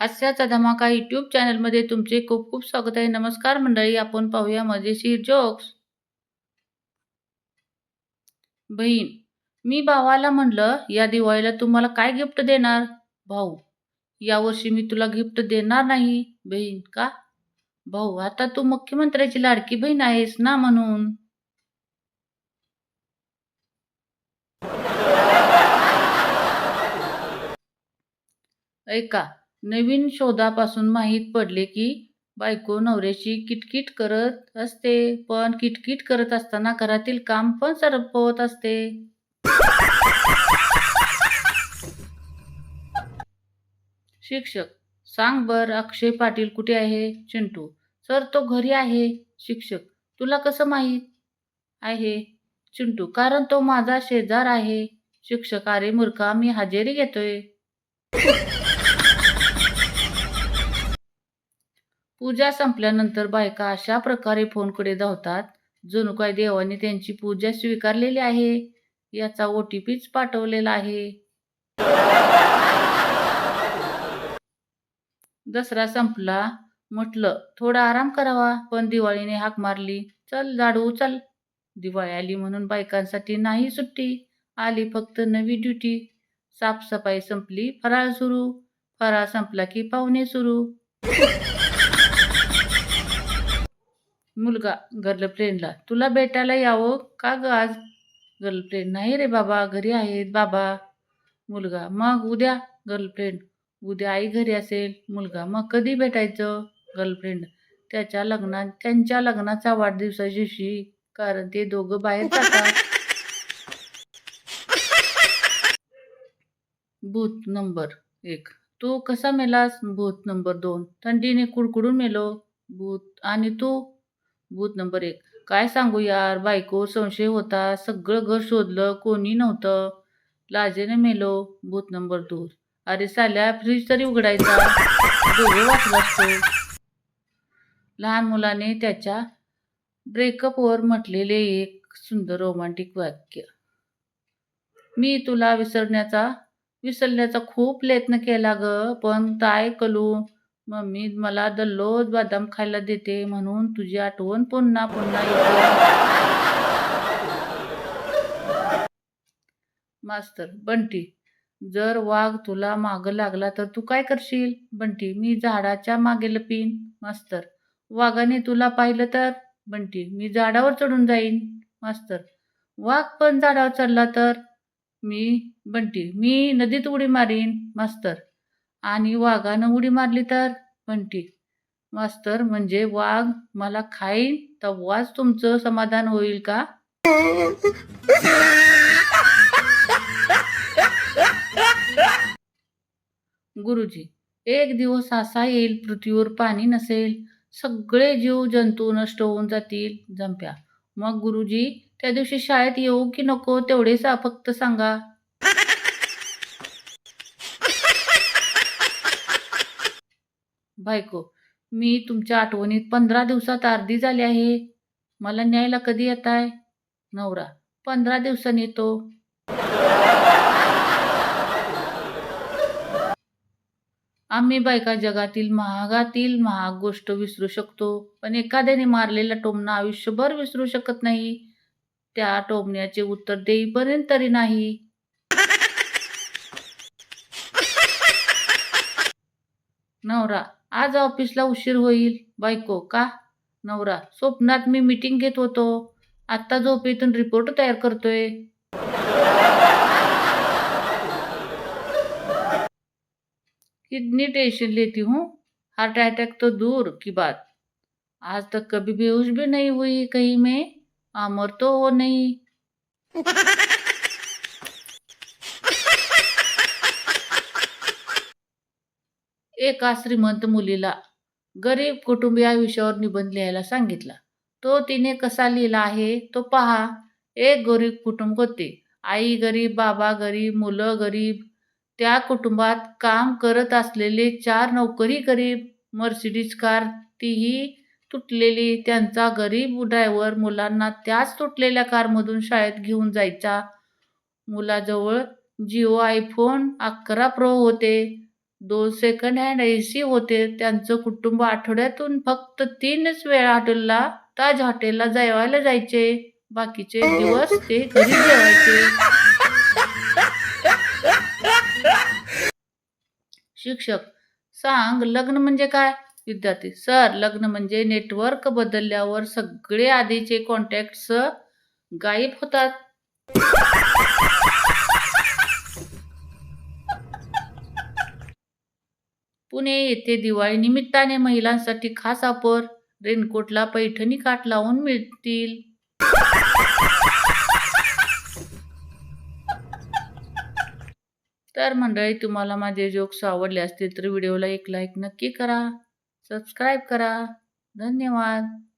हास्याचा धमाका यूट्यूब चॅनलमध्ये तुमचे खूप खूप स्वागत आहे. नमस्कार मंडळी आपण पाहूया मजेशीर जोक्स बहीण मी भावाला म्हणलं या दिवाळीला तुम्हाला काय गिफ्ट देणार? भाऊ यावर्षी मी तुला गिफ्ट देणार नाही. बहीण का? भाऊ आता तू मुख्यमंत्र्याची लाडकी बहीण आहेस ना म्हणून. ऐका नवीन शोधापासून माहीत पडले की बायको नवऱ्याशी किटकिट करत असते पण किटकिट करत असताना घरातील काम पण सरपवत असते. शिक्षक सांग बर अक्षय पाटील कुठे आहे? चिंटू सर तो घरी आहे. शिक्षक तुला कसं माहीत? आहे. चिंटू कारण तो माझा शेजार आहे. शिक्षक अरे मूर्खा मी हजेरी घेतोय. पूजा संपल्यानंतर बायका अशा प्रकारे फोनकडे धावतात जणू काय देवाने त्यांची पूजा स्वीकारलेली आहे याचा ओ टी पीच पाठवलेला आहे. दसरा संपला म्हटलं थोडा आराम करावा. पण दिवाळीने हाक मारली चल झाडू उचल दिवाळी आली म्हणून बायकांसाठी नाही सुट्टी आली फक्त नवी ड्युटी. साफसफाई संपली फराळ सुरू. फराळ संपला की पाहुणे सुरू. मुलगा गर्लफ्रेंडला. तुला भेटायला यावं का ग आज? गर्लफ्रेंड नाही रे बाबा घरी आहेत बाबा. मुलगा मग उद्या? गर्लफ्रेंड उद्या आई घरी असेल मुलगा मग कधी भेटायचं? गर्लफ्रेंड त्याच्या लग्नात त्यांच्या लग्नाचा वाढदिवसा दिवशी कारण ते दोघं बाहेर जातात. भूत नंबर एक. तू कसा मेलास? भूत नंबर दोन. थंडीने कुडकुडून मेलो. भूत आणि तू? भूत नंबर एक. काय सांगू यार बायको संशय होता सगळं घर शोधलं कोणी नव्हतं. लाजेने मेलो भूत नंबर दोन. अरे साल्या फ्रीज तरी उघडायचा. दोघे वाचला असतो लहान मुलाने त्याच्या ब्रेकअपवर म्हटलेले एक सुंदर रोमांटिक वाक्य. मी तुला विसरण्याचा विसरण्याचा खूप प्रयत्न केला ग पण काय कलू मम्मी मला दररोज बदाम खायला देते म्हणून तुझी आठवण पुन्हा पुन्हा येते. मास्तर बंटी जर वाघ तुला माग लागला तर तू काय करशील? बंटी मी झाडाच्या मागे लपीन मास्तर वाघाने तुला पाहिलं तर? बंटी मी झाडावर चढून जाईन. मास्तर वाघ पण झाडावर चढला तर? मी बंटी मी नदीत उडी मारीन. मास्तर आणि वाघानं उडी मारली तर? म्हणती मास्तर म्हणजे वाघ मला खाईन तेव्हाच तुमचं समाधान होईल का? गुरुजी एक दिवस असा येईल पृथ्वीवर पाणी नसेल. सगळे जीव जंतू नष्ट होऊन जातील. जंप्या. मग गुरुजी त्या दिवशी शाळेत येऊ की नको तेवढेच फक्त सांगा. बायको मी तुमच्या आठवणीत पंधरा दिवसात अर्धी झाली आहे. मला न्यायला कधी येत आहे नवरा पंधरा दिवसांनी येतो. आम्ही बायका जगातील महागातील महाग गोष्ट विसरू शकतो पण एखाद्याने मारलेला टोमणा आयुष्यभर विसरू शकत नाही. त्या टोमण्याचे उत्तर देईपर्यंत तरी नाही. नवरा आज ऑफिसला उशीर होईल. बायको का? नवरा. स्वप्नात मी मीटिंग घेत होतो. आत्ता झोपेतून रिपोर्ट तयार करतोय. किडनी टेंशन लेती हूँ. हार्ट अटैक तो दूर की बात. आज तक कभी बेहोश भी नहीं हुई कहीं में. अमर तो हो नहीं. एका श्रीमंत मुलीला गरीब कुटुंब या विषयावर निबंध लिहायला सांगितला. तो तिने कसा लिहिला आहे? तो पहा. एक गरीब कुटुंब होते. आई गरीब बाबा गरीब मुलं गरीब. त्या कुटुंबात काम करत असलेले चार नोकरी गरीब. मर्सिडीज कार तीही तुटलेली. त्यांचा गरीब ड्रायव्हर मुलांना त्याच तुटलेल्या कारमधून शाळेत घेऊन जायचा. मुलाजवळ जिओ आयफोन अकरा प्रो होते. दोन सेकंड हँड ए सी होते. त्यांचं कुटुंब आठवड्यातून फक्त तीनच वेळा हॉटेलला ताज हॉटेलला जेवायला जायचे. बाकीचे दिवस ते घरी जेवायचे. शिक्षक सांग लग्न म्हणजे काय? विद्यार्थी सर लग्न म्हणजे नेटवर्क बदलल्यावर सगळे आधीचे कॉन्टॅक्ट गायब होतात. पुणे येथे दिवाळी निमित्ताने महिलांसाठी खास ऑफर रेनकोटला पैठणी काठ लावून मिळतील. तर मंडळी तुम्हाला माझे जोक्स आवडले असतील तर व्हिडिओला एक लाईक नक्की करा. सबस्क्राईब करा. धन्यवाद.